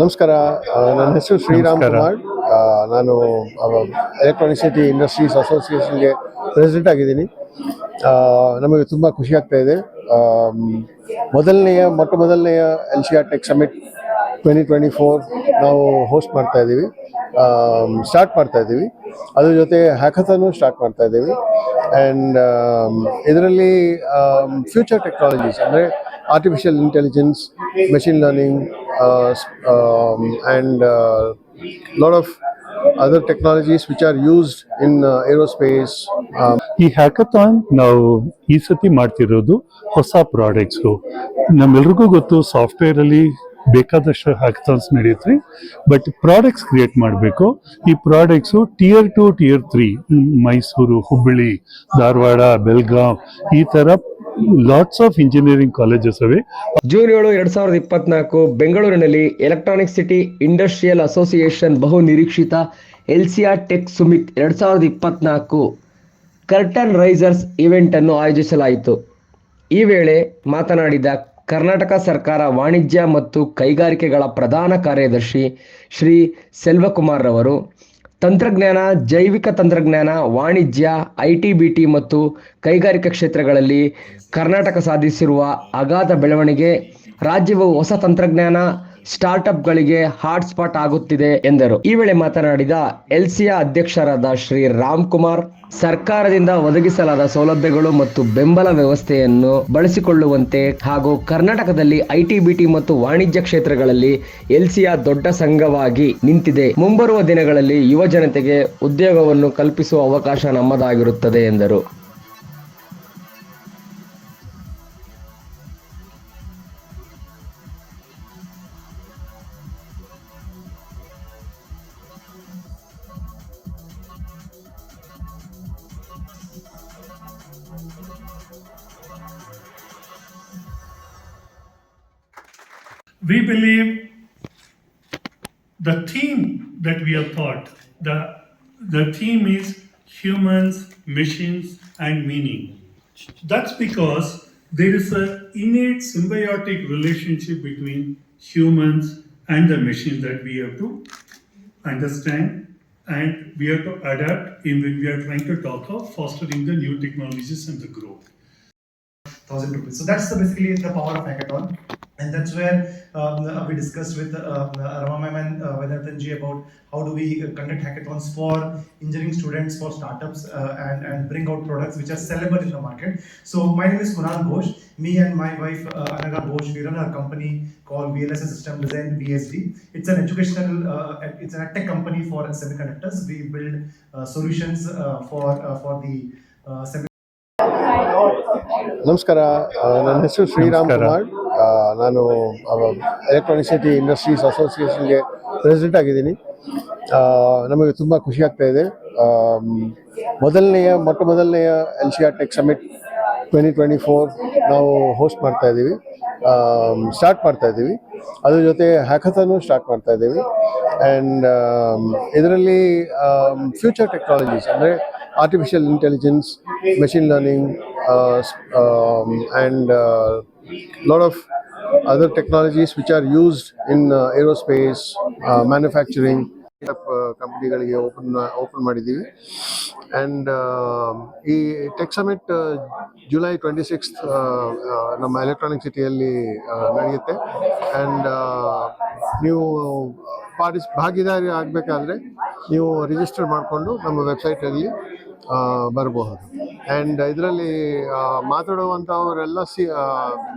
ನಮಸ್ಕಾರ. ನನ್ನ ಹೆಸರು ಶ್ರೀರಾಮ್. ಕುಮಾರ್. ನಾನು ಎಲೆಕ್ಟ್ರಾನಿಸಿಟಿ ಇಂಡಸ್ಟ್ರೀಸ್ ಅಸೋಸಿಯೇಷನ್ಗೆ ಪ್ರೆಸಿಡೆಂಟ್ ಆಗಿದ್ದೀನಿ. ನಮಗೆ ತುಂಬ ಖುಷಿ ಆಗ್ತಾ ಇದೆ. ಮೊದಲನೆಯ ಮೊಟ್ಟ ಮೊದಲನೆಯ L C R tech summit twenty twenty four ನಾವು ಹೋಸ್ಟ್ ಮಾಡ್ತಾ ಇದ್ದೀವಿ. ಸ್ಟಾರ್ಟ್ ಮಾಡ್ತಾ ಇದ್ದೀವಿ. ಅದ್ರ ಜೊತೆ ಹ್ಯಾಕಥಾನು ಸ್ಟಾರ್ಟ್ ಮಾಡ್ತಾ ಇದ್ದೀವಿ. ಆ್ಯಂಡ್ ಇದರಲ್ಲಿ ಫ್ಯೂಚರ್ ಟೆಕ್ನಾಲಜೀಸ್ ಅಂದರೆ artificial intelligence machine learning and lot of other technologies which are used in aerospace. ಈ ಹ್ಯಾಕಥಾನ್ ನಾವು ಈ ಸತಿ ಮಾಡ್ತಿರೋದು ಹೊಸ ಪ್ರಾಡಕ್ಟ್ಸು ನಮ್ಮೆಲ್ರಿಗೂ ಗೊತ್ತು ಸಾಫ್ಟ್ವೇರ್ ಅಲ್ಲಿ ಬೇಕಾದಷ್ಟು ಹ್ಯಾಕಥಾನ್ಸ್ ನಡೆಯುತ್ತೆ ಬಟ್ ಪ್ರಾಡಕ್ಟ್ಸ್ ಕ್ರಿಯೇಟ್ ಮಾಡಬೇಕು ಈ products tier two tier three Mysuru, Hubballi, Dharwad Belgaum ಈ ತರ ಲಾಟ್ಸ್ ಆಫ್ ಇಂಜಿನಿಯರಿಂಗ್ ಕಾಲೇಜಸ್ ಅವೆ ಜೂನ್ ಏಳು, ಎರಡ್ ಸಾವಿರದ ಇಪ್ಪತ್ನಾಲ್ಕು, ಬೆಂಗಳೂರಿನಲ್ಲಿ ಎಲೆಕ್ಟ್ರಾನಿಕ್ ಸಿಟಿ ಇಂಡಸ್ಟ್ರಿಯಲ್ ಅಸೋಸಿಯೇಷನ್ ಬಹು ನಿರೀಕ್ಷಿತ ಎಲ್ಸಿಆರ್ ಟೆಕ್ ಸುಮಿತ್ ಎರಡ್ ಸಾವಿರದ ಇಪ್ಪತ್ನಾಲ್ಕು ಕರ್ಟನ್ ರೈಸರ್ಸ್ ಇವೆಂಟ್ ಅನ್ನು ಆಯೋಜಿಸಲಾಯಿತು. ಈ ವೇಳೆ ಮಾತನಾಡಿದ ಕರ್ನಾಟಕ ಸರ್ಕಾರ ವಾಣಿಜ್ಯ ಮತ್ತು ಕೈಗಾರಿಕೆಗಳ ಪ್ರಧಾನ ಕಾರ್ಯದರ್ಶಿ ಶ್ರೀ ಸೆಲ್ವಕುಮಾರ್ ರವರು ತಂತ್ರಜ್ಞಾನ, ಜೈವಿಕ ತಂತ್ರಜ್ಞಾನ, ವಾಣಿಜ್ಯ, ಐ ಟಿ, ಬಿ ಟಿ ಮತ್ತು ಕೈಗಾರಿಕಾ ಕ್ಷೇತ್ರಗಳಲ್ಲಿ ಕರ್ನಾಟಕ ಸಾಧಿಸಿರುವ ಅಗಾಧ ಬೆಳವಣಿಗೆ, ರಾಜ್ಯವು ಹೊಸ ತಂತ್ರಜ್ಞಾನ ಸ್ಟಾರ್ಟ್ಅಪ್ಗಳಿಗೆ ಹಾಟ್ಸ್ಪಾಟ್ ಆಗುತ್ತಿದೆ ಎಂದರು. ಈ ವೇಳೆ ಮಾತನಾಡಿದ ಎಲ್ಸಿಯ ಅಧ್ಯಕ್ಷರಾದ ಶ್ರೀ ರಾಮ್ ಕುಮಾರ್, ಸರ್ಕಾರದಿಂದ ಒದಗಿಸಲಾದ ಸೌಲಭ್ಯಗಳು ಮತ್ತು ಬೆಂಬಲ ವ್ಯವಸ್ಥೆಯನ್ನು ಬಳಸಿಕೊಳ್ಳುವಂತೆ ಹಾಗೂ ಕರ್ನಾಟಕದಲ್ಲಿ ಐಟಿ, ಬಿಟಿ ಮತ್ತು ವಾಣಿಜ್ಯ ಕ್ಷೇತ್ರಗಳಲ್ಲಿ ಎಲ್ಸಿಯ ದೊಡ್ಡ ಸಂಘವಾಗಿ ನಿಂತಿದೆ. ಮುಂಬರುವ ದಿನಗಳಲ್ಲಿ ಯುವ ಜನತೆಗೆ ಉದ್ಯೋಗವನ್ನು ಕಲ್ಪಿಸುವ ಅವಕಾಶ ನಮ್ಮದಾಗಿರುತ್ತದೆ ಎಂದರು. We believe the theme that we have thought, the, the theme is humans, machines, and meaning. That's because there is an innate symbiotic relationship between humans and the machines that we have to understand and we have to adapt in when we are trying to talk of fostering the new technologies and the growth. Thousand rupees. So that's the, basically the power of hackathon, and that's where um, uh, we discussed with uh, Rama ma'am and uh, Vedantan ji about how do we uh, conduct hackathons for engineering students, for startups, uh, and and bring out products which are sellable in the market. So my name is Kunal Ghosh. Me and my wife uh, Anaga Ghosh, we run a company called VLSS System Design (VSD). It's an educational, uh, it's an tech company for semiconductors. We build uh, solutions uh, for uh, for the uh, semi ನಮಸ್ಕಾರ. ನನ್ನ ಹೆಸರು ಶ್ರೀರಾಮ್. ಕುಮಾರ್. ನಾನು Electronic City Industries ಅಸೋಸಿಯೇಷನ್ಗೆ president ಆಗಿದ್ದೀನಿ. ನಮಗೆ ತುಂಬ ಖುಷಿ ಆಗ್ತಾ ಇದೆ. ಮೊದಲನೆಯ ಮೊಟ್ಟ ಮೊದಲನೆಯ L C R tech summit twenty twenty four ನಾವು ಹೋಸ್ಟ್ ಮಾಡ್ತಾ ಇದ್ದೀವಿ. ಸ್ಟಾರ್ಟ್ ಮಾಡ್ತಾ ಇದ್ದೀವಿ. ಅದ್ರ ಜೊತೆ ಹ್ಯಾಕಥಾನು ಸ್ಟಾರ್ಟ್ ಮಾಡ್ತಾ ಇದ್ದೀವಿ. ಆ್ಯಂಡ್ ಇದರಲ್ಲಿ ಫ್ಯೂಚರ್ ಟೆಕ್ನಾಲಜೀಸ್ ಅಂದರೆ artificial intelligence machine learning and lot of other technologies which are used in aerospace manufacturing ಕಂಪ್ನಿಗಳಿಗೆ ಓಪನ್ ಓಪನ್ ಮಾಡಿದ್ದೀವಿ. ಆ್ಯಂಡ್ ಈ tech summit July twenty six ನಮ್ಮ ಎಲೆಕ್ಟ್ರಾನಿಕ್ ಸಿಟಿಯಲ್ಲಿ ನಡೆಯುತ್ತೆ. ಆ್ಯಂಡ್ ನೀವು ಪಾರ್ಟಿಸ್ ಭಾಗಿದಾರಿ ಆಗಬೇಕಾದ್ರೆ ನೀವು ರಿಜಿಸ್ಟರ್ ಮಾಡಿಕೊಂಡು ನಮ್ಮ ವೆಬ್ಸೈಟಲ್ಲಿ ಬರಬಹುದು. ಆ್ಯಂಡ್ ಇದರಲ್ಲಿ ಮಾತಾಡುವಂಥವರೆಲ್ಲ C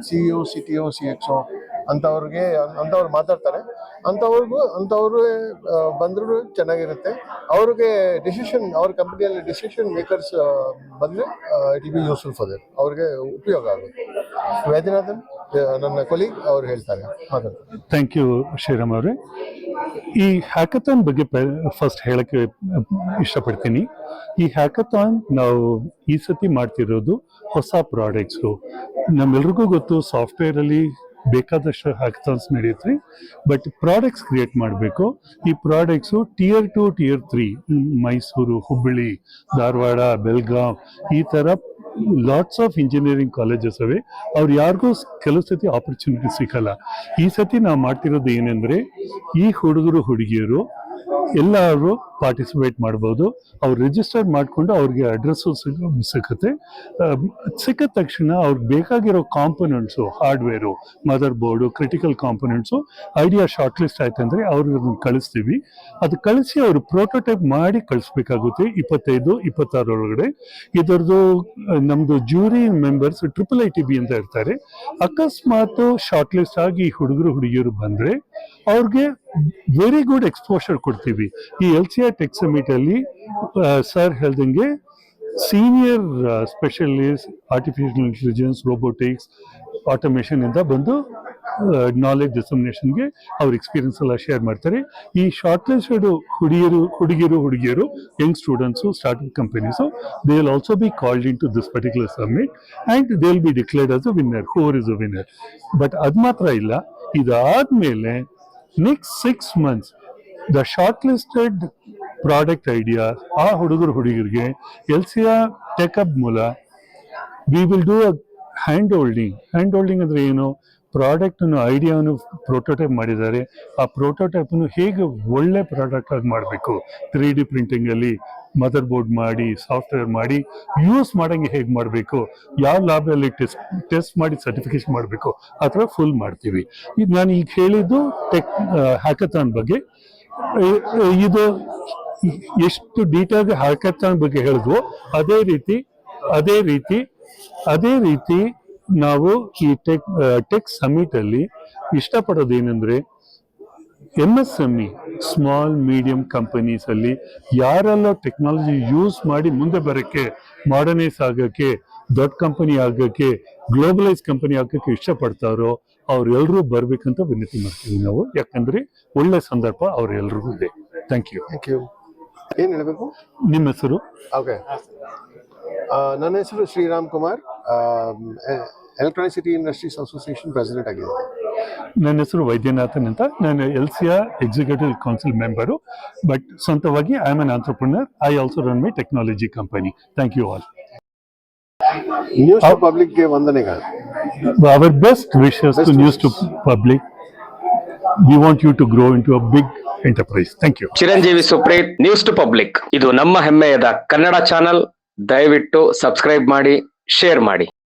C U C T O C X O ಅಂಥವ್ರಿಗೆ ಅಂಥವ್ರು ಮಾತಾಡ್ತಾರೆ. ಅಂಥವ್ರಿಗೂ ಅಂಥವ್ರು ಬಂದರೂ ಚೆನ್ನಾಗಿರುತ್ತೆ. ಅವ್ರಿಗೆ ಡಿಸಿಷನ್ ಅವ್ರ ಕಂಪ್ನಿಯಲ್ಲಿ ಡಿಸಿಷನ್ ಮೇಕರ್ಸ್ ಬಂದರೆ it be be useful for their ಅವ್ರಿಗೆ ಉಪಯೋಗ ಆಗುತ್ತೆ. ವೈದ್ಯನಾಥನ್ ನನ್ನ ಕೊಲೀಗ್ ಅವ್ರು ಹೇಳ್ತಾರೆ. ಮಾತಾಡ್ತಾರೆ. ಥ್ಯಾಂಕ್ ಯು ಶ್ರೀರಾಮ್ ಅವರೇ. ಈ ಹ್ಯಾಕಥಾನ್ ಬಗ್ಗೆ ಫಸ್ಟ್ ಹೇಳಕ್ಕೆ ಇಷ್ಟಪಡ್ತೀನಿ. ಈ ಹ್ಯಾಕಥಾನ್ ನಾವು ಈ ಸತಿ ಮಾಡ್ತಿರೋದು ಹೊಸ ಪ್ರಾಡಕ್ಟ್ಸು ನಮ್ಮೆಲ್ರಿಗೂ ಗೊತ್ತು ಸಾಫ್ಟ್ವೇರ್ ಅಲ್ಲಿ ಬೇಕಾದಷ್ಟು ಹ್ಯಾಕಥಾನ್ಸ್ ನಡೆಯುತ್ತೆ ಬಟ್ ಪ್ರಾಡಕ್ಟ್ಸ್ ಕ್ರಿಯೇಟ್ ಮಾಡಬೇಕು. ಈ products tier two tier three Mysuru, Hubballi, Dharwad, Belgaum, ಈ ಥರ ಲಾಟ್ಸ್ ಆಫ್ ಇಂಜಿನಿಯರಿಂಗ್ ಕಾಲೇಜಸ್ ಅವೆ. ಅವ್ರು ಯಾರಿಗೂ ಕೆಲವು ಸತಿ ಆಪರ್ಚುನಿಟಿ ಸಿಕ್ಕಲ್ಲ ಈ ಸತಿ ನಾವು ಮಾಡ್ತಿರೋದು ಏನೆಂದರೆ, ಈ ಹುಡುಗರು, ಹುಡುಗಿಯರು ಎಲ್ಲರೂ ಪಾರ್ಟಿಸಿಪೇಟ್ ಮಾಡ್ಬೋದು. ಅವ್ರು ರಿಜಿಸ್ಟರ್ ಮಾಡಿಕೊಂಡು ಅವ್ರಿಗೆ ಅಡ್ರೆಸ್ಸು ಅಹ್, ಸಿಕ್ಕಿದ ತಕ್ಷಣ ಅವ್ರಿಗೆ ಬೇಕಾಗಿರೋ components hardware motherboard critical components idea shortlist ಆಯ್ತು ಅಂದರೆ ಅವ್ರಿಗೆ ಕಳಿಸ್ತೀವಿ. ಅದು ಕಳಿಸಿ ಅವರು ಪ್ರೋಟೋಟೈಪ್ ಮಾಡಿ ಕಳಿಸ್ಬೇಕಾಗುತ್ತೆ ಇಪ್ಪತ್ತೈದು ಇಪ್ಪತ್ತಾರೊಳಗಡೆ ಇದರದು ನಮ್ಮದು jury members triple I T B ಅಂತ ಇರ್ತಾರೆ. ಅಕಸ್ಮಾತ್ ಶಾರ್ಟ್ ಲಿಸ್ಟ್ ಆಗಿ ಹುಡುಗರು ಹುಡುಗಿಯರು ಬಂದರೆ ಅವ್ರಿಗೆ ವೆರಿ ಗುಡ್ ಎಕ್ಸ್ಪೋಷರ್ ಕೊಡ್ತೀವಿ. ಈ ಎಲ್ ಸಿ ಆರ್ ಟೆಕ್ ಸಮಿಟಲ್ಲಿ ಸರ್ ಹೇಳ್ದಂಗೆ senior specialist artificial intelligence robotics automation ಇಂದ ಬಂದು ನಾಲೆಜ್ ಡಿಸಮಿನೇಷನ್ಗೆ ಅವ್ರ ಎಕ್ಸ್ಪೀರಿಯನ್ಸ್ ಎಲ್ಲ ಶೇರ್ ಮಾಡ್ತಾರೆ. ಈ ಶಾರ್ಟ್ ಲಿಸ್ಟೆಡ್ ಹುಡುಗಿಯರು ಹುಡುಗಿಯರು ಹುಡುಗಿಯರು young students startup companies they will also be called in to this particular submit and they will be declared as a winner or is a winner but ಅದು ಮಾತ್ರ ಇಲ್ಲ, ಇದಾದ್ಮೇಲೆ next six months the shortlisted product idea ಆ ಹುಡುಗರು, ಹುಡುಗರಿಗೆ L C R ಟೆಕಪ್ ಮೂಲ we will do a hand holding hand holding ಅಂದರೆ ಏನು? ಪ್ರಾಡಕ್ಟನ್ನು ಐಡಿಯಾವನ್ನು ಪ್ರೋಟೋಟೈಪ್ ಮಾಡಿದ್ದಾರೆ. ಆ ಪ್ರೋಟೋಟೈಪನ್ನು ಹೇಗೆ ಒಳ್ಳೆ ಪ್ರಾಡಕ್ಟ್ ಆಗಿ ಮಾಡಬೇಕು? ತ್ರೀ ಡಿ ಪ್ರಿಂಟಿಂಗಲ್ಲಿ ಮದರ್ ಬೋರ್ಡ್ ಮಾಡಿ ಸಾಫ್ಟ್ವೇರ್ ಮಾಡಿ ಯೂಸ್ ಮಾಡೋಂಗೆ ಹೇಗೆ ಮಾಡಬೇಕು? ಯಾವ ಲ್ಯಾಬಲ್ಲಿ ಟೆಸ್ಟ್ ಟೆಸ್ಟ್ ಮಾಡಿ ಸರ್ಟಿಫಿಕೇಶನ್ ಮಾಡಬೇಕು? ಆ ಥರ ಫುಲ್ ಮಾಡ್ತೀವಿ. ಇದು ನಾನು ಈಗ ಹೇಳಿದ್ದು ಟೆಕ್ ಹ್ಯಾಕಥಾನ್ ಬಗ್ಗೆ. ಇದು ಎಷ್ಟು ಡೀಟೇಲ್ ಹಾಕತ್ತ ಬಗ್ಗೆ ಹೇಳಿದ್ವು. ಅದೇ ರೀತಿ ಅದೇ ರೀತಿ ಅದೇ ರೀತಿ ನಾವು ಈ ಟೆಕ್ ಟೆಕ್ ಸಮಿಟ್ ಅಲ್ಲಿ ಇಷ್ಟಪಡೋದು ಏನಂದ್ರೆ M S M E small medium companies ಅಲ್ಲಿ ಯಾರೆಲ್ಲ ಟೆಕ್ನಾಲಜಿ ಯೂಸ್ ಮಾಡಿ ಮುಂದೆ ಬರೋಕ್ಕೆ ಮಾಡರ್ನೈಸ್ ಆಗಕ್ಕೆ, ದೊಡ್ಡ ಕಂಪನಿ ಆಗಕ್ಕೆ ಗ್ಲೋಬಲೈಸ್ ಕಂಪನಿ ಆಗಕ್ಕೆ ಇಷ್ಟಪಡ್ತಾರೋ ಅವರೆಲ್ಲರೂ ಬರ್ಬೇಕಂತ ವಿನಂತಿ ಮಾಡ್ತೀವಿ ನಾವು. ಯಾಕಂದ್ರೆ ಒಳ್ಳೆ ಸಂದರ್ಭ ಅವರೆಲ್ಲರಿಗೂ ಇದೆ. ಥ್ಯಾಂಕ್ ಯು ಥ್ಯಾಂಕ್ ಯು ಏನು ಹೇಳಬೇಕು? ನಿಮ್ಮ ಹೆಸರು? ಓಕೆ ನನ್ನ ಹೆಸರು Shriram Kumar. Electronic City Industries Association president ಆಗಿದ್ದೀನಿ. ನನ್ನ ಹೆಸರು ವೈದ್ಯನಾಥನ್ ಅಂತ. ನಾನು L C R executive council member but ಸ್ವಂತವಾಗಿ I am an entrepreneur I also run my technology company thank you all News to ಪಬ್ಲಿಕ್ಗೆ ವಂದನೆಗಳು. Our best wishes to News to Public we want you to grow into to a big enterprise thank you Chiranjeevi Supreeth News to Public ಇದು ನಮ್ಮ ಹೆಮ್ಮೆಯದ Kannada channel. ದಯವಿಟ್ಟು subscribe ಮಾಡಿ share ಮಾಡಿ.